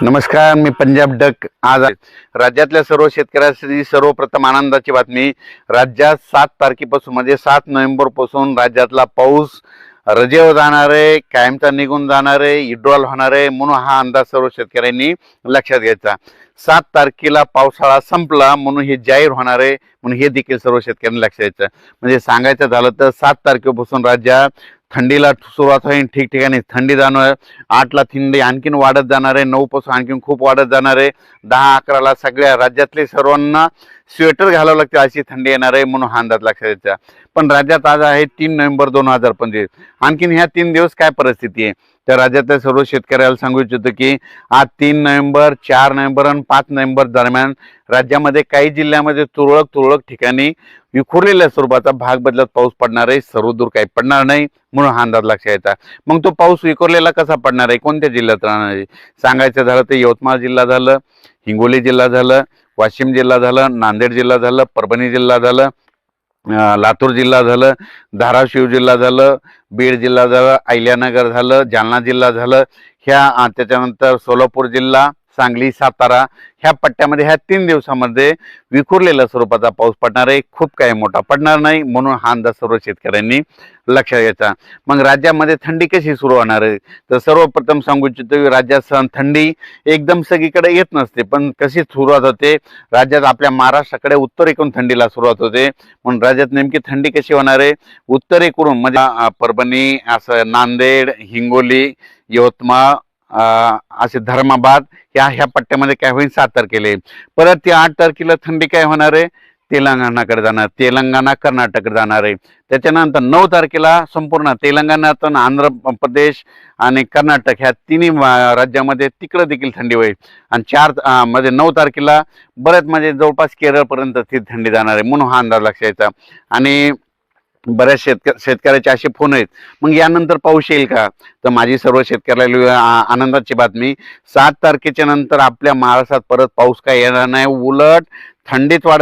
नमस्कार मी पंजाब डक आज राज्यातल्या सर्व शेतकऱ्यांसाठी सर्वप्रथम आनंदाची बातमी. राज्यात सात तारखेपासून म्हणजे सात नोव्हेंबरपासून राज्यातला पाऊस रजेवर जाणारे कायमचा निघून जाणारे इड्रॉल होणारे म्हणून हा अंदाज सर्व शेतकऱ्यांनी लक्षात घ्यायचा. सात तारखेला पावसाळा संपला म्हणून हे जाहीर होणार आहे म्हणून हे देखील सर्व शेतकऱ्यांनी लक्षात घ्यायचं. म्हणजे सांगायचं झालं तर सात तारखेपासून राज्यात थंडीला सुरुवात होईल ठिकठिकाणी थंडी जाणार आठला थंडी आणखीन वाढत जाणार आहे नऊपासून आणखीन खूप वाढत जाणार आहे. दहा अकराला सगळ्या राज्यातले सर्वांना स्वेटर घालावं लागते अशी थंडी येणार आहे म्हणून हा अंदाज लक्षात यायचा पण राज्यात आज आहे तीन नोव्हेंबर दोन हजार पंचवीस. आणखीन ह्या तीन दिवस काय परिस्थिती आहे? तर राज्यातल्या सर्व शेतकऱ्याला सांगू इच्छितो की आज तीन नोव्हेंबर चार नोव्हेंबर आणि पाच नोव्हेंबर दरम्यान राज्यामध्ये काही जिल्ह्यामध्ये तुरळक तुरळक ठिकाणी विखुरलेल्या स्वरूपाचा भाग बदलत पाऊस पडणार आहे. सर्वदूर काही पडणार नाही म्हणून हा अंदाज लक्षात यायचा मग तो पाऊस विखुरलेला कसा पडणार आहे? कोणत्या जिल्ह्यात राहणार आहे? सांगायचं झालं तर यवतमाळ जिल्हा झालं हिंगोली जिल्हा झालं वाशिम जिल्हा झालं नांदेड जिल्हा झालं परभणी जिल्हा झालं लातूर जिल्हा झालं धाराशिव जिल्हा झालं बीड जिल्हा झालं अहिल्यानगर झालं जालना जिल्हा झालं. ह्या त्याच्यानंतर सोलापूर जिल्हा सांगली सातारा ह्या पट्ट्यामध्ये ह्या तीन दिवसामध्ये विखुरलेल्या स्वरूपाचा पाऊस पडणार आहे. खूप काही मोठा पडणार नाही म्हणून हा अंदाज सर्व शेतकऱ्यांनी लक्षात घ्यायचा. मग राज्यामध्ये थंडी कशी सुरू होणार आहे? तर सर्वप्रथम सांगू इच्छितो की राज्यात सण थंडी एकदम सगळीकडे येत नसते पण कशी सुरुवात होते? राज्यात आपल्या महाराष्ट्राकडे उत्तरेकडून थंडीला सुरुवात होते. म्हणून राज्यात नेमकी थंडी कशी होणार आहे? उत्तरेकडून म्हणजे परभणी असं नांदेड हिंगोली यवतमाळ असे धर्माबाद या ह्या पट्ट्यामध्ये काय होईल सात तारखेला परत ती आठ तारखेला थंडी काय होणार आहे? तेलंगणाकडे जाणार. तेलंगणा कर्नाटककडे जाणार आहे. त्याच्यानंतर नऊ तारखेला संपूर्ण तेलंगणातून आंध्र प्रदेश आणि कर्नाटक ह्या तिन्ही राज्यामध्ये तिकडं देखील थंडी होईल. आणि चार म्हणजे नऊ तारखेला बरेच म्हणजे जवळपास केरळपर्यंत ती थंडी जाणार आहे. म्हणून हा अंदाज लक्षायचा आणि बऱ्याच शेतक शेतकऱ्याचे असे फोन आहेत. मग यानंतर पाऊस येईल का? तर माझी सर्व शेतकऱ्याला आनंदाची बातमी. सात तारखेच्या नंतर आपल्या महाराष्ट्रात परत पाऊस काय येणार नाही. उलट थंडीत वाढत